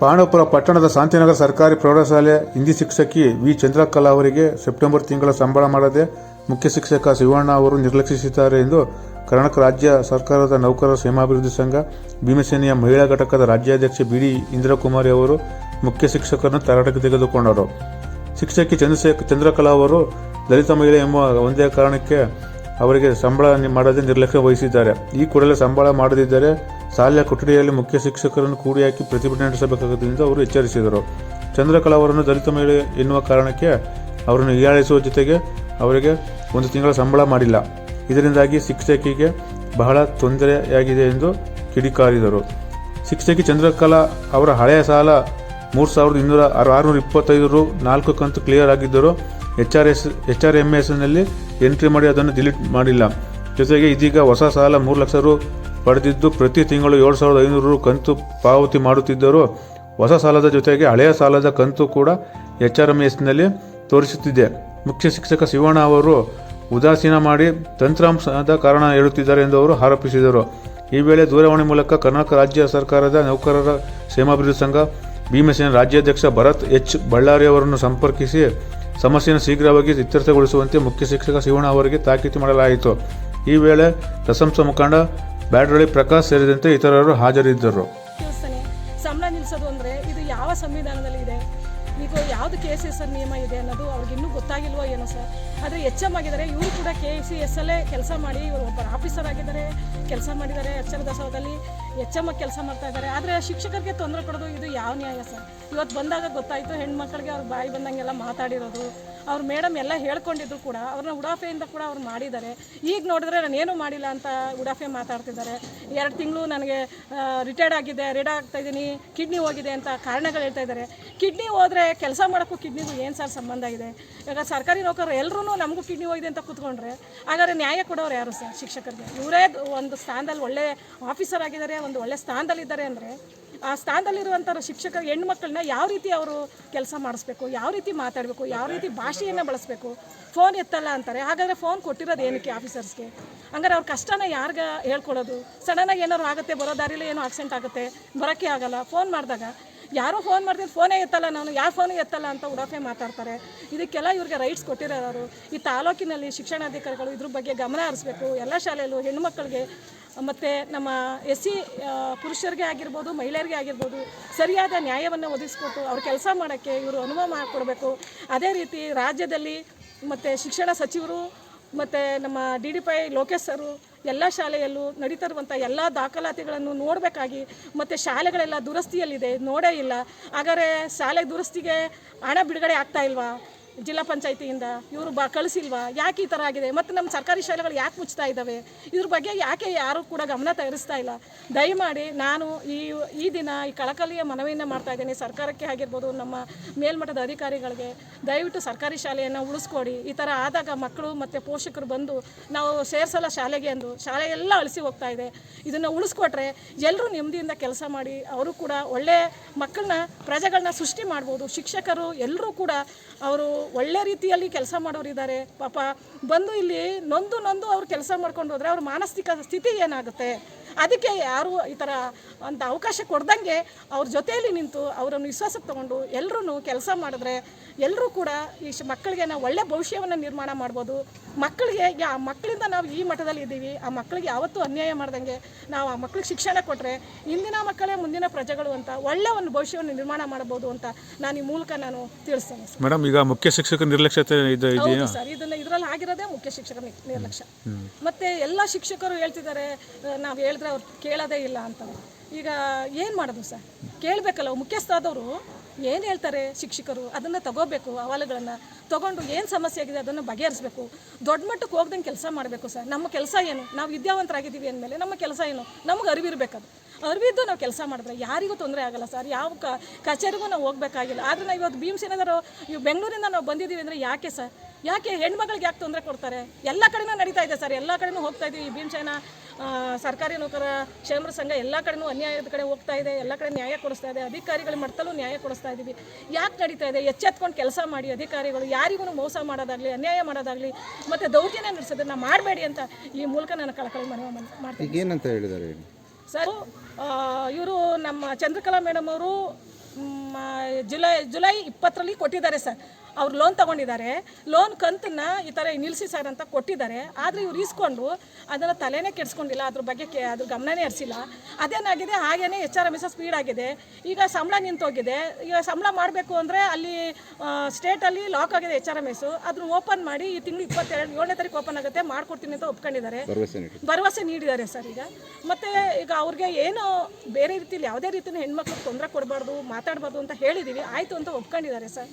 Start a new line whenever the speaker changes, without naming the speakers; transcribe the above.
ಪಾಂಡವಪುರ ಪಟ್ಟಣದ ಶಾಂತಿನಗರ ಸರ್ಕಾರಿ ಪ್ರೌಢಶಾಲೆ ಹಿಂದಿ ಶಿಕ್ಷಕಿ ವಿ. ಚಂದ್ರಕಲಾ ಅವರಿಗೆ ಸೆಪ್ಟೆಂಬರ್ ತಿಂಗಳ ಸಂಬಳ ಮಾಡದೆ ಮುಖ್ಯ ಶಿಕ್ಷಕ ಶಿವಣ್ಣ ಅವರು ನಿರ್ಲಕ್ಷಿಸಿದ್ದಾರೆ ಎಂದು ಕರ್ನಾಟಕ ರಾಜ್ಯ ಸರ್ಕಾರದ ನೌಕರರ ಕ್ಷೇಮಾಭಿವೃದ್ಧಿ ಸಂಘ, ಭೀಮಸೇನೆಯ ಮಹಿಳಾ ಘಟಕದ ರಾಜ್ಯಾಧ್ಯಕ್ಷೆ ಬಿಡಿ ಇಂದಿರಾಕುಮಾರಿ ಅವರು ಮುಖ್ಯ ಶಿಕ್ಷಕರನ್ನು ತರಾಟೆಗೆ ತೆಗೆದುಕೊಂಡರು. ಶಿಕ್ಷಕಿ ಚಂದ್ರಶೇಖ ಚಂದ್ರಕಲಾ ಅವರು ದಲಿತ ಮಹಿಳೆ ಎಂಬ ಒಂದೇ ಕಾರಣಕ್ಕೆ ಅವರಿಗೆ ಸಂಬಳ ಮಾಡದೆ ನಿರ್ಲಕ್ಷ್ಯ ವಹಿಸಿದ್ದಾರೆ. ಈ ಕೂಡಲೇ ಸಂಬಳ ಮಾಡದಿದ್ದರೆ ಶಾಲೆಯ ಕೊಠಡಿಯಲ್ಲಿ ಮುಖ್ಯ ಶಿಕ್ಷಕರನ್ನು ಕೂಡಿ ಹಾಕಿ ಪ್ರತಿಭಟನೆ ಎಂದು ಅವರು ಎಚ್ಚರಿಸಿದರು. ಚಂದ್ರಕಲಾ ಅವರನ್ನು ದಲಿತ ಮಹಿಳೆ ಎನ್ನುವ ಕಾರಣಕ್ಕೆ ಅವರನ್ನು ಹೀಯಾಳಿಸುವ ಜೊತೆಗೆ ಅವರಿಗೆ ಒಂದು ತಿಂಗಳ ಸಂಬಳ ಮಾಡಿಲ್ಲ. ಇದರಿಂದಾಗಿ ಶಿಕ್ಷಕಿಗೆ ಬಹಳ ತೊಂದರೆಯಾಗಿದೆ ಎಂದು ಕಿಡಿಕಾರಿದರು. ಶಿಕ್ಷಕಿ ಚಂದ್ರಕಲಾ ಅವರ ಹಳೆಯ ಸಾಲ ಮೂರು ಸಾವಿರದ ಇನ್ನೂರ ಆರುನೂರ ಇಪ್ಪತ್ತೈದು ರು ನಾಲ್ಕು ಕಂತು ಕ್ಲಿಯರ್ ಆಗಿದ್ದರು H R S, H R M ಎಸ್ನಲ್ಲಿ entry ಮಾಡಿ ಅದನ್ನು ಡಿಲೀಟ್ ಮಾಡಿಲ್ಲ. ಜೊತೆಗೆ ಇದೀಗ ಹೊಸ ಸಾಲ ಮೂರು ಲಕ್ಷ ರು ಪಡೆದಿದ್ದು ಪ್ರತಿ ತಿಂಗಳು ಏಳು ಸಾವಿರದ ಐನೂರು ಕಂತು ಪಾವತಿ ಮಾಡುತ್ತಿದ್ದರೂ ಹೊಸ ಸಾಲದ ಜೊತೆಗೆ ಹಳೆಯ ಸಾಲದ ಕಂತು ಕೂಡ ಎಚ್ ಆರ್ ಎಂ ಎಸ್ನಲ್ಲಿ ತೋರಿಸುತ್ತಿದೆ. ಮುಖ್ಯ ಶಿಕ್ಷಕ ಶಿವಣ್ಣ ಅವರು ಉದಾಸೀನ ಮಾಡಿ ತಂತ್ರಾಂಶದ ಕಾರಣ ಹೇಳುತ್ತಿದ್ದಾರೆ ಎಂದು ಅವರು ಆರೋಪಿಸಿದರು. ಈ ವೇಳೆ ದೂರವಾಣಿ ಮೂಲಕ ಕರ್ನಾಟಕ ರಾಜ್ಯ ಸರ್ಕಾರದ ನೌಕರರ ಕ್ಷೇಮಾಭಿವೃದ್ಧಿ ಸಂಘ, ಭೀಮಸೇನ ರಾಜ್ಯಾಧ್ಯಕ್ಷ ಭರತ್ ಎಚ್. ಬಳ್ಳಾರಿ ಅವರನ್ನು ಸಂಪರ್ಕಿಸಿ ಸಮಸ್ಯೆಯನ್ನು ಶೀಘ್ರವಾಗಿ ಇತ್ಯರ್ಥಗೊಳಿಸುವಂತೆ ಮುಖ್ಯ ಶಿಕ್ಷಕ ಶಿವಣ್ಣ ಅವರಿಗೆ ತಾಕೀತು ಮಾಡಲಾಯಿತು. ಈ ವೇಳೆ ಪ್ರಶಂಸ ಮುಖಂಡ ಬ್ಯಾಡ್ರಳ್ಳಿ ಪ್ರಕಾಶ್ ಸೇರಿದಂತೆ ಇತರರು ಹಾಜರಿದ್ದರು.
ತಿಳಿಸ್ತಾನೆ ಸಂಬಳ ನಿಲ್ಲಿಸೋದು ಅಂದರೆ ಇದು ಯಾವ ಸಂವಿಧಾನದಲ್ಲಿ ಇದೆ? ಈಗ ಯಾವುದು ಕೆ ಎಸ್ ಎಸ್ ಆರ್ ನಿಯಮ ಇದೆ ಅನ್ನೋದು ಅವ್ರಿಗೆ ಇನ್ನೂ ಗೊತ್ತಾಗಿಲ್ವೋ ಏನೋ ಸರ್. ಆದರೆ ಎಚ್ ಎಂ ಆಗಿದ್ದಾರೆ ಇವರು ಕೂಡ ಕೆ ಸಿ ಎಸ್ ಅಲ್ಲೇ ಕೆಲಸ ಮಾಡಿ ಇವರು ಒಬ್ಬರು ಆಫೀಸರ್ ಆಗಿದ್ದಾರೆ. ಕೆಲಸ ಮಾಡಿದ್ದಾರೆ ಅಕ್ಷರ ದಾಸೋಹದಲ್ಲಿ. ಎಚ್ ಎಂ ಕೆಲಸ ಮಾಡ್ತಾ ಇದ್ದಾರೆ. ಆದರೆ ಶಿಕ್ಷಕರಿಗೆ ತೊಂದರೆ ಕೊಡೋದು ಇದು ಯಾವ ನ್ಯಾಯ ಸರ್? ಇವತ್ತು ಬಂದಾಗ ಗೊತ್ತಾಯಿತು ಹೆಣ್ಮಕ್ಳಿಗೆ ಅವ್ರ ಬಾಯಿ ಬಂದಂಗೆಲ್ಲ ಮಾತಾಡಿರೋದು. ಅವ್ರ ಮೇಡಮ್ ಎಲ್ಲ ಹೇಳ್ಕೊಂಡಿದ್ರು ಕೂಡ, ಅವ್ರನ್ನ ಉಡಾಫೆಯಿಂದ ಕೂಡ ಅವ್ರು ಮಾಡಿದ್ದಾರೆ. ಈಗ ನೋಡಿದ್ರೆ ನಾನೇನು ಮಾಡಿಲ್ಲ ಅಂತ ಉಡಾಫೆ ಮಾತಾಡ್ತಿದ್ದಾರೆ. ಎರಡು ತಿಂಗಳು ನನಗೆ ರಿಟೈರ್ಡ್ ಆಗಿದೆ, ರಿಟೈರ್ಡ್ ಆಗ್ತಾ ಇದ್ದೀನಿ, ಕಿಡ್ನಿ ಹೋಗಿದೆ ಅಂತ ಕಾರಣಗಳು ಹೇಳ್ತಾ ಇದ್ದಾರೆ. ಕಿಡ್ನಿ ಹೋದರೆ ಕೆಲಸ ಮಾಡೋಕ್ಕೂ ಕಿಡ್ನಿಗೂ ಏನು ಸರ್ ಸಂಬಂಧ ಇದೆ? ಈಗ ಸರ್ಕಾರಿ ನೌಕರರು ಎಲ್ಲರೂ ನಮಗೂ ಕಿಡ್ನಿ ಹೋಗಿದೆ ಅಂತ ಕೂತ್ಕೊಂಡ್ರೆ, ಹಾಗಾದ್ರೆ ನ್ಯಾಯ ಕೊಡೋರು ಯಾರು ಸರ್ ಶಿಕ್ಷಕರಿಗೆ? ಇವರೇ ಒಂದು ಸ್ಥಾನದಲ್ಲಿ ಒಳ್ಳೆ ಆಫೀಸರ್ ಆಗಿದ್ದಾರೆ ಒಂದು ಒಳ್ಳೆ ಸ್ಥಾನದಲ್ಲಿದ್ದಾರೆ ಅಂದರೆ ಆ ಸ್ಥಾನದಲ್ಲಿರುವಂಥ ಶಿಕ್ಷಕರು, ಹೆಣ್ಮಕ್ಳನ್ನ ಯಾವ ರೀತಿ ಅವರು ಕೆಲಸ ಮಾಡಿಸ್ಬೇಕು, ಯಾವ ರೀತಿ ಮಾತಾಡಬೇಕು, ಯಾವ ರೀತಿ ಭಾಷೆಯನ್ನು ಬಳಸಬೇಕು ಫೋನ್ ಎತ್ತಲ್ಲ ಅಂತಾರೆ. ಹಾಗಾದರೆ ಫೋನ್ ಕೊಟ್ಟಿರೋದು ಏನಕ್ಕೆ ಆಫೀಸರ್ಸ್ಗೆ ಹಂಗಾರೆ ಅವ್ರ ಕಷ್ಟನ ಯಾರಿಗ ಹೇಳ್ಕೊಳ್ಳೋದು? ಸಡನ್ನಾಗಿ ಏನಾದ್ರು ಆಗುತ್ತೆ, ಬರೋ ದಾರಿಲಿ ಏನೋ ಆಕ್ಸಿಡೆಂಟ್ ಆಗುತ್ತೆ ಬರೋಕ್ಕೆ ಆಗಲ್ಲ. ಫೋನ್ ಮಾಡಿದಾಗ ಯಾರೋ ಫೋನ್ ಮಾಡ್ತೀನಿ ಫೋನೇ ಎತ್ತಲ್ಲ ನಾನು ಯಾವ ಫೋನು ಎತ್ತಲ್ಲ ಅಂತ ಉಡಾಫೆ ಮಾತಾಡ್ತಾರೆ. ಇದಕ್ಕೆಲ್ಲ ಇವ್ರಿಗೆ ರೈಟ್ಸ್ ಕೊಟ್ಟಿರೋರು. ಈ ತಾಲೂಕಿನಲ್ಲಿ ಶಿಕ್ಷಣಾಧಿಕಾರಿಗಳು ಇದ್ರ ಬಗ್ಗೆ ಗಮನ ಹರಿಸ್ಬೇಕು. ಎಲ್ಲ ಶಾಲೆಯಲ್ಲೂ ಹೆಣ್ಮಕ್ಳಿಗೆ ಮತ್ತು ನಮ್ಮ ಎಸ್ ಸಿ ಪುರುಷರಿಗೆ ಆಗಿರ್ಬೋದು, ಮಹಿಳೆಯರಿಗೆ ಆಗಿರ್ಬೋದು ಸರಿಯಾದ ನ್ಯಾಯವನ್ನು ಒದಗಿಸ್ಕೊಟ್ಟು ಅವ್ರ ಕೆಲಸ ಮಾಡೋಕ್ಕೆ ಇವರು ಅನುಭವ ಮಾಡಿಕೊಡ್ಬೇಕು. ಅದೇ ರೀತಿ ರಾಜ್ಯದಲ್ಲಿ ಮತ್ತು ಶಿಕ್ಷಣ ಸಚಿವರು, ಮತ್ತು ನಮ್ಮ D D P I Lokesh sir ಎಲ್ಲ ಶಾಲೆಯಲ್ಲೂ ನಡೀತಾ ಇರುವಂಥ ಎಲ್ಲ ದಾಖಲಾತಿಗಳನ್ನು ನೋಡಬೇಕಾಗಿ ಮತ್ತು ಶಾಲೆಗಳೆಲ್ಲ ದುರಸ್ತಿಯಲ್ಲಿದೆ, ನೋಡೇ ಇಲ್ಲ. ಹಾಗಾದರೆ ಶಾಲೆ ದುರಸ್ತಿಗೆ ಹಣ ಬಿಡುಗಡೆ ಆಗ್ತಾ ಇಲ್ವಾ? ಜಿಲ್ಲಾ ಪಂಚಾಯತಿಯಿಂದ ಇವರು ಬ ಕಳಿಸಿಲ್ವಾ? ಯಾಕೆ ಈ ಥರ ಆಗಿದೆ? ಮತ್ತು ನಮ್ಮ ಸರ್ಕಾರಿ ಶಾಲೆಗಳು ಯಾಕೆ ಮುಚ್ತಾ ಇದ್ದಾವೆ ಇದ್ರ ಬಗ್ಗೆ ಯಾಕೆ ಯಾರೂ ಕೂಡ ಗಮನ ತರಿಸ್ತಾ ಇಲ್ಲ. ದಯಮಾಡಿ ನಾನು ಈ ಈ ದಿನ ಈ ಕಳಕಳಿಯ ಮನವಿಯನ್ನು ಮಾಡ್ತಾ ಇದ್ದೇನೆ. ಸರ್ಕಾರಕ್ಕೆ ಆಗಿರ್ಬೋದು ನಮ್ಮ ಮೇಲ್ಮಟ್ಟದ ಅಧಿಕಾರಿಗಳಿಗೆ ದಯವಿಟ್ಟು ಸರ್ಕಾರಿ ಶಾಲೆಯನ್ನು ಉಳಿಸ್ಕೊಡಿ. ಈ ಥರ ಆದಾಗ ಮಕ್ಕಳು ಮತ್ತು ಪೋಷಕರು ಬಂದು ನಾವು ಸೇರಿಸಲ್ಲ ಶಾಲೆಗೆ ಅಂದು ಶಾಲೆ ಎಲ್ಲ ಅಳಿಸಿ ಹೋಗ್ತಾ ಇದೆ. ಇದನ್ನು ಉಳಿಸ್ಕೊಟ್ರೆ ಎಲ್ಲರೂ ನೆಮ್ಮದಿಯಿಂದ ಕೆಲಸ ಮಾಡಿ ಅವರು ಕೂಡ ಒಳ್ಳೆ ಮಕ್ಕಳನ್ನ ಪ್ರಜೆಗಳನ್ನ ಸೃಷ್ಟಿ ಮಾಡ್ಬೋದು. ಶಿಕ್ಷಕರು ಎಲ್ಲರೂ ಕೂಡ ಅವರು ಒಳ್ಳೆ ರೀತಿಯಲ್ಲಿ ಕೆಲಸ ಮಾಡೋರು ಇದ್ದಾರೆ. ಪಾಪ ಬಂದು ಇಲ್ಲಿ ನೊಂದು ನೊಂದು ಅವ್ರು ಕೆಲಸ ಮಾಡ್ಕೊಂಡು ಹೋದರೆ ಅವ್ರ ಮಾನಸಿಕ ಸ್ಥಿತಿ ಏನಾಗುತ್ತೆ? ಅದಕ್ಕೆ ಯಾರು ಈ ಥರ ಅಂತ ಅವಕಾಶ ಕೊಡ್ದಂಗೆ ಅವ್ರ ಜೊತೆಯಲ್ಲಿ ನಿಂತು ಅವರನ್ನು ವಿಶ್ವಾಸಕ್ಕೆ ತಗೊಂಡು ಎಲ್ಲರೂ ಕೆಲಸ ಮಾಡಿದ್ರೆ ಎಲ್ಲರೂ ಕೂಡ ಈ ಮಕ್ಕಳಿಗೆ ನಾವು ಒಳ್ಳೆ ಭವಿಷ್ಯವನ್ನು ನಿರ್ಮಾಣ ಮಾಡ್ಬೋದು. ಮಕ್ಕಳಿಗೆ ಯಾ ಮಕ್ಕಳಿಂದ ನಾವು ಈ ಮಠದಲ್ಲಿ ಇದ್ದೀವಿ ಆ ಮಕ್ಕಳಿಗೆ ಯಾವತ್ತೂ ಅನ್ಯಾಯ ಮಾಡ್ದಂಗೆ ನಾವು ಆ ಮಕ್ಕಳಿಗೆ ಶಿಕ್ಷಣ ಕೊಟ್ಟರೆ ಇಂದಿನ ಮಕ್ಕಳೇ ಮುಂದಿನ ಪ್ರಜೆಗಳು ಅಂತ ಒಳ್ಳೆ ಒಂದು ಭವಿಷ್ಯವನ್ನು ನಿರ್ಮಾಣ ಮಾಡ್ಬೋದು ಅಂತ ನಾನು ಈ ಮೂಲಕ ನಾನು ತಿಳಿಸ್ತೇನೆ
ಮೇಡಮ್ ಈಗ ಮುಖ್ಯ ಶಿಕ್ಷಕ ನಿರ್ಲಕ್ಷ್ಯತೆ ಇದು
ಸರ್ ಇದನ್ನ ಇದರಲ್ಲಿ ಆಗಿರೋದೇ ಮುಖ್ಯ ಶಿಕ್ಷಕ ನಿರ್ಲಕ್ಷ್ಯ. ಮತ್ತೆ ಎಲ್ಲ ಶಿಕ್ಷಕರು ಹೇಳ್ತಿದ್ದಾರೆ ನಾವು ಹೇಳಿದ್ರೆ ಅವ್ರು ಕೇಳೋದೇ ಇಲ್ಲ ಅಂತ. ಈಗ ಏನು ಮಾಡೋದು ಸರ್? ಕೇಳಬೇಕಲ್ಲ ಮುಖ್ಯಸ್ಥಾದವರು ಏನು ಹೇಳ್ತಾರೆ ಶಿಕ್ಷಕರು? ಅದನ್ನು ತಗೋಬೇಕು, ಅಹವಾಲುಗಳನ್ನು. ತಗೊಂಡು ಏನು ಸಮಸ್ಯೆ ಆಗಿದೆ ಅದನ್ನು ಬಗೆಹರಿಸಬೇಕು. ದೊಡ್ಡ ಮಟ್ಟಕ್ಕೆ ಹೋಗ್ದಂಗೆ ಕೆಲಸ ಮಾಡಬೇಕು ಸರ್. ನಮ್ಮ ಕೆಲಸ ಏನು? ನಾವು ವಿದ್ಯಾವಂತರಾಗಿದ್ದೀವಿ ಅಂದಮೇಲೆ ನಮ್ಮ ಕೆಲಸ ಏನು? ನಮ್ಗೆ ಅರಿವಿರಬೇಕದು. ಅರಿವಿದ್ದು ನಾವು ಕೆಲಸ ಮಾಡಿದ್ರೆ ಯಾರಿಗೂ ತೊಂದರೆ ಆಗಲ್ಲ ಸರ್. ಯಾವ ಕಚೇರಿಗೂ ನಾವು ಹೋಗ್ಬೇಕಾಗಿಲ್ಲ. ಆದರೆ ನಾವು ಇವತ್ತು ಭೀಮಸೇನದರು ಇವು ಬೆಂಗಳೂರಿಂದ ನಾವು ಬಂದಿದ್ದೀವಿ ಅಂದರೆ ಯಾಕೆ ಸರ್? ಯಾಕೆ ಹೆಣ್ಮಗಳಿಗೆ ಯಾಕೆ ತೊಂದರೆ ಕೊಡ್ತಾರೆ? ಎಲ್ಲ ಕಡೆನೂ ನಡೀತಾ ಇದೆ ಸರ್. ಎಲ್ಲ ಕಡೆನೂ ಹೋಗ್ತಾ ಇದ್ದೀವಿ ಭೀಮಸೇನ ಆ, ಸರ್ಕಾರಿ ನೌಕರ ಕ್ಷೇಮ ಸಂಘ ಎಲ್ಲ ಕಡೆನೂ ಅನ್ಯಾಯದ ಕಡೆ ಹೋಗ್ತಾ ಇದೆ. ಎಲ್ಲ ಕಡೆ ನ್ಯಾಯ ಕೊಡಿಸ್ತಾ ಇದೆ. ಅಧಿಕಾರಿಗಳ ಮಟ್ಟದಲ್ಲೂ ನ್ಯಾಯ ಕೊಡಿಸ್ತಾ ಇದ್ದೀವಿ ಯಾಕೆ ನಡೀತಾ ಇದೆ? ಎಚ್ಚೆತ್ಕೊಂಡು ಕೆಲಸ ಮಾಡಿ ಅಧಿಕಾರಿಗಳು. ಯಾರಿಗೂ ಮೋಸ ಮಾಡೋದಾಗಲಿ ಅನ್ಯಾಯ ಮಾಡೋದಾಗಲಿ ಮತ್ತು ದೌರ್ಜನ್ಯ ನಡೆಸೋದನ್ನ ಮಾಡಬೇಡಿ ಅಂತ ಈ ಮೂಲಕ ನಾನು ಕಳಕಳಿ ಮನವಿ ಮಾಡ್- ಮಾಡ್ತೀನಿ.
ಏನಂತ ಹೇಳಿದ್ದಾರೆ
ಸರ್ ಇವರು ನಮ್ಮ ಚಂದ್ರಕಲಾ ಮೇಡಮ್ ಅವರು ಜುಲೈ ಜುಲೈ ಇಪ್ಪತ್ತರಲ್ಲಿ ಕೊಟ್ಟಿದ್ದಾರೆ ಸರ್. ಅವ್ರು ಲೋನ್ ತಗೊಂಡಿದ್ದಾರೆ. ಲೋನ್ ಕಂತನ್ನ ಈ ಥರ ನಿಲ್ಲಿಸಿ ಸರ್ ಅಂತ ಕೊಟ್ಟಿದ್ದಾರೆ. ಆದರೆ ಇವ್ರು ಇಸ್ಕೊಂಡು ಅದನ್ನು ತಲೆನೇ ಕೆಡಿಸ್ಕೊಂಡಿಲ್ಲ. ಅದ್ರ ಬಗ್ಗೆ ಕೆ ಅದ್ರ ಗಮನನೇ ಹರಿಸಿಲ್ಲ. ಅದೇನಾಗಿದೆ? ಹಾಗೇನೆ H R M S speed ಆಗಿದೆ. ಈಗ ಸಂಬಳ ನಿಂತೋಗಿದೆ. ಈಗ ಸಂಬಳ ಮಾಡಬೇಕು ಅಂದರೆ ಅಲ್ಲಿ ಸ್ಟೇಟಲ್ಲಿ ಲಾಕ್ ಆಗಿದೆ ಎಚ್ ಆರ್ ಎಂ ಎಸ್ ಅದನ್ನ ಓಪನ್ ಮಾಡಿ ಈ ತಿಂಗಳು ಇಪ್ಪತ್ತೆರಡು ಏಳನೇ ತಾರೀಕು ಓಪನ್ ಆಗುತ್ತೆ. ಮಾಡ್ಕೊಡ್ತೀನಿ ಅಂತ ಒಪ್ಕೊಂಡಿದ್ದಾರೆ. ಭರವಸೆ ನೀಡಿದ್ದಾರೆ ಸರ್ ಈಗ. ಮತ್ತೆ ಈಗ ಅವ್ರಿಗೆ ಏನು ಬೇರೆ ರೀತಿಯಲ್ಲಿ ಯಾವುದೇ ರೀತಿಯ ಹೆಣ್ಮಕ್ಳಿಗೆ ತೊಂದರೆ ಕೊಡಬಾರ್ದು ಮಾತಾಡಬಾರ್ದು ಅಂತ ಹೇಳಿದ್ದೀವಿ ಆಯಿತು ಅಂತ ಒಪ್ಕೊಂಡಿದ್ದಾರೆ ಸರ್